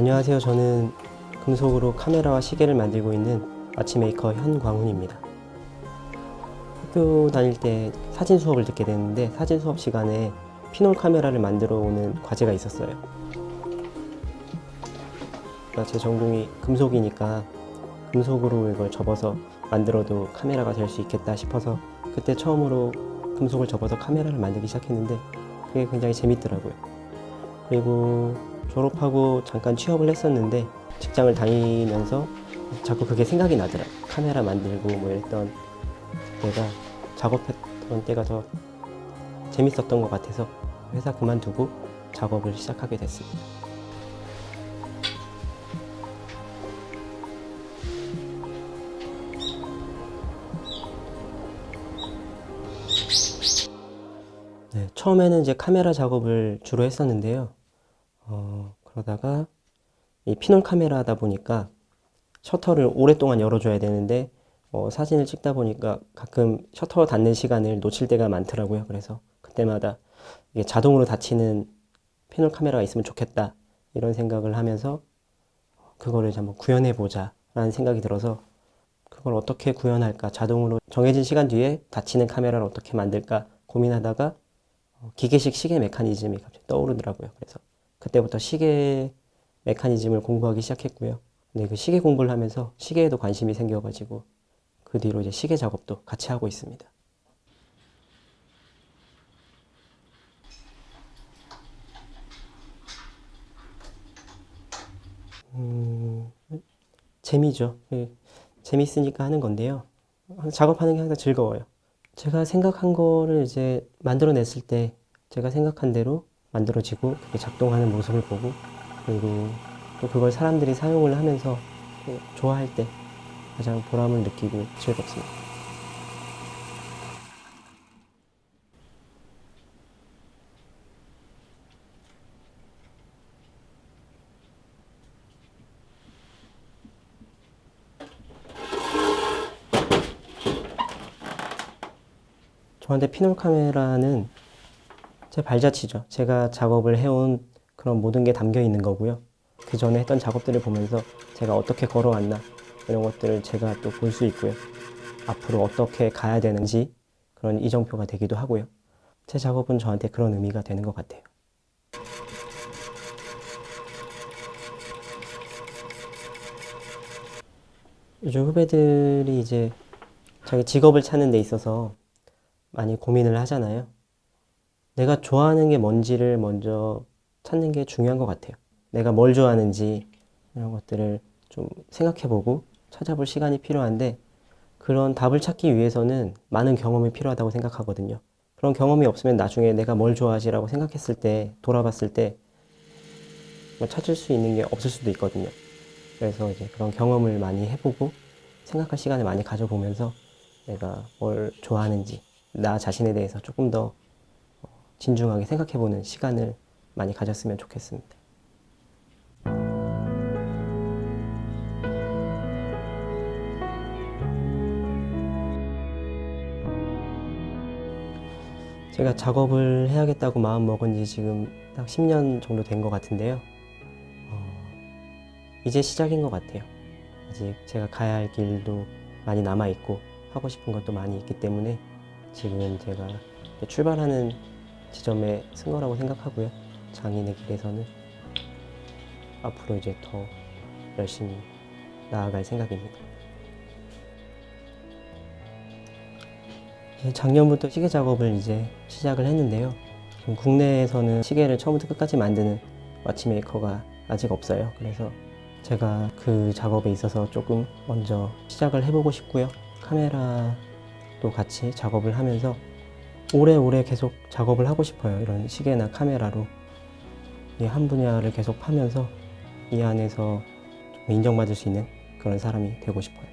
네, 안녕하세요. 저는 금속으로 카메라와 시계를 만들고 있는 마치메이커 현광훈입니다. 학교 다닐 때 사진 수업을 듣게 됐는데 사진 수업 시간에 피놀 카메라를 만들어 오는 과제가 있었어요. 그러니까 제 전공이 금속이니까 금속으로 이걸 접어서 만들어도 카메라가 될 수 있겠다 싶어서 그때 처음으로 금속을 접어서 카메라를 만들기 시작했는데 그게 굉장히 재밌더라고요. 그리고 졸업하고 잠깐 취업을 했었는데 직장을 다니면서 자꾸 그게 생각이 나더라고요. 카메라 만들고 뭐 이랬던 때가 작업했던 때가 더 재밌었던 것 같아서 회사 그만두고 작업을 시작하게 됐습니다. 네, 처음에는 이제 카메라 작업을 주로 했었는데요. 어, 그러다가 이 피놀 카메라다 보니까 셔터를 오랫동안 열어줘야 되는데 어, 사진을 찍다 보니까 가끔 셔터 닫는 시간을 놓칠 때가 많더라고요. 그래서 그때마다 이게 자동으로 닫히는 피놀 카메라가 있으면 좋겠다 이런 생각을 하면서 그거를 한번 구현해 보자 라는 생각이 들어서 그걸 어떻게 구현할까 자동으로 정해진 시간 뒤에 닫히는 카메라를 어떻게 만들까 고민하다가 어, 기계식 시계 메커니즘이 갑자기 떠오르더라고요. 그래서 그때부터 시계 메커니즘을 공부하기 시작했고요. 근데 그 시계 공부를 하면서 시계에도 관심이 생겨가지고 그 뒤로 이제 시계 작업도 같이 하고 있습니다. 음, 재미죠. 예, 재밌으니까 하는 건데요. 작업하는 게 항상 즐거워요. 제가 생각한 거를 이제 만들어냈을 때 제가 생각한 대로 만들어지고 그게 작동하는 모습을 보고 그리고 또 그걸 사람들이 사용을 하면서 또 좋아할 때 가장 보람을 느끼고 즐겁습니다. 저한테 피놀 카메라는 제 발자취죠. 제가 작업을 해온 그런 모든 게 담겨 있는 거고요. 그 전에 했던 작업들을 보면서 제가 어떻게 걸어왔나 이런 것들을 제가 또 볼 수 있고요. 앞으로 어떻게 가야 되는지 그런 이정표가 되기도 하고요. 제 작업은 저한테 그런 의미가 되는 것 같아요. 요즘 후배들이 이제 자기 직업을 찾는 데 있어서 많이 고민을 하잖아요. 내가 좋아하는 게 뭔지를 먼저 찾는 게 중요한 것 같아요. 내가 뭘 좋아하는지 이런 것들을 좀 생각해보고 찾아볼 시간이 필요한데 그런 답을 찾기 위해서는 많은 경험이 필요하다고 생각하거든요. 그런 경험이 없으면 나중에 내가 뭘 좋아하지라고 생각했을 때 돌아봤을 때뭐 찾을 수 있는 게 없을 수도 있거든요. 그래서 이제 그런 경험을 많이 해보고 생각할 시간을 많이 가져보면서 내가 뭘 좋아하는지 나 자신에 대해서 조금 더 어, 진중하게 생각해보는 시간을 많이 가졌으면 좋겠습니다. 제가 작업을 해야겠다고 마음 먹은 지 지금 딱 10년 정도 된 것 같은데요. 어, 이제 시작인 것 같아요. 아직 제가 가야 할 길도 많이 남아 있고 하고 싶은 것도 많이 있기 때문에 지금 제가 출발하는 지점에 쓴 거라고 생각하고요. 장인의 길에서는 앞으로 이제 더 열심히 나아갈 생각입니다. 예, 작년부터 시계 작업을 이제 시작을 했는데요. 국내에서는 시계를 처음부터 끝까지 만드는 와치메이커가 아직 없어요. 그래서 제가 그 작업에 있어서 조금 먼저 시작을 해보고 싶고요. 카메라도 같이 작업을 하면서 오래오래 계속 작업을 하고 싶어요. 이런 시계나 카메라로 이 한 분야를 계속 파면서 이 안에서 좀 인정받을 수 있는 그런 사람이 되고 싶어요.